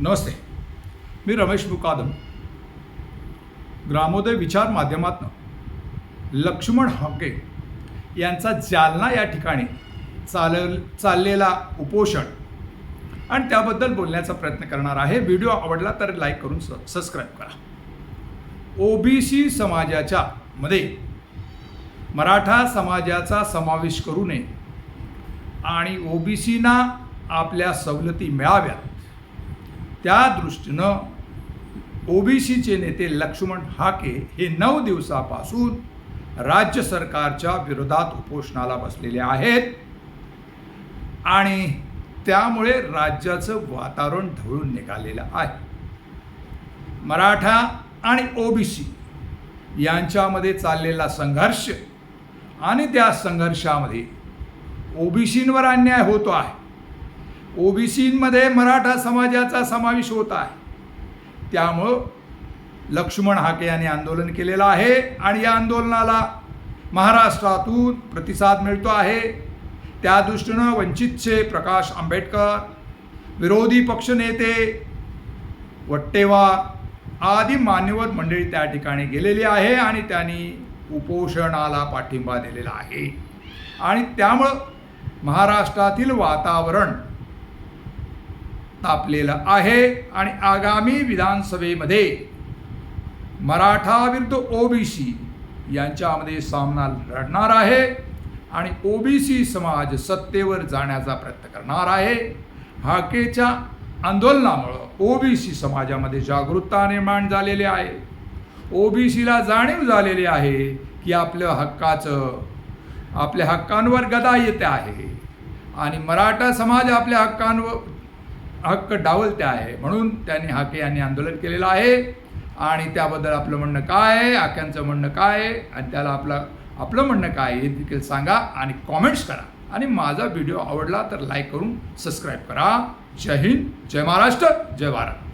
नमस्ते मी रमेश मुकादम ग्रामोदय विचार माध्यमातनं लक्ष्मण हाके यांचा जालना या ठिकाणी चाल चाललेला उपोषण आणि त्याबद्दल बोलण्याचा प्रयत्न करणार आहे. व्हिडिओ आवडला तर लाईक करून स सबस्क्राईब करा. ओबीसी समाजाच्या मध्ये मराठा समाजाचा समावेश करू नये आणि ओबीसीना आपल्या सवलती मिळाव्यात. त्या दृष्टीनं ओबीसीचे नेते लक्ष्मण हाके हे नऊ दिवसापासून राज्य सरकारच्या विरोधात उपोषणाला बसलेले आहेत. आणि त्यामुळे राज्याचं वातावरण ढवळून निघालेलं आहे. मराठा आणि ओबीसी यांच्यामध्ये चाललेला संघर्ष आणि त्या संघर्षामध्ये ओबीसींवर अन्याय होतो आहे. ओबीसीमध्ये मराठा समाजाचा समावेश होत आहे. त्यामुळं लक्ष्मण हाके यांनी आंदोलन केलेलं आहे आणि या आंदोलनाला महाराष्ट्रातून प्रतिसाद मिळतो आहे. त्या दृष्टीनं वंचितचे प्रकाश आंबेडकर विरोधी पक्षनेते वट्टेवार आदी मान्यवर मंडळी त्या ठिकाणी गेलेली आहे आणि त्यांनी उपोषणाला पाठिंबा दिलेला आहे. आणि त्यामुळं महाराष्ट्रातील वातावरण तापलेलं आहे आणि आगामी विधानसभेमध्ये मराठा विरुद्ध ओबीसी यांच्यामध्ये सामना लढणार आहे आणि ओबीसी समाज सत्तेवर जाण्याचा प्रयत्न करणार आहे. हाकेच्या आंदोलनामुळं ओबीसी समाजामध्ये जागरूकता निर्माण झालेली आहे. ओबीसीला जाणीव झालेली आहे की आपलं हक्काचं आपल्या हक्कांवर गदा येते आहे आणि मराठा समाज आपल्या हक्कांवर हक्क डावलते आहे. म्हणून त्यांनी हाके यांनी आंदोलन केलेलं आहे. आणि त्याबद्दल आपलं म्हणणं काय आहे? हाक्यांचं म्हणणं काय आहे? आणि त्याला आपलं आपलं म्हणणं काय आहे हे देखील सांगा आणि कॉमेंट्स करा. आणि माझा व्हिडिओ आवडला तर लाईक करून सबस्क्राईब करा. जय हिंद जय महाराष्ट्र जय भारत.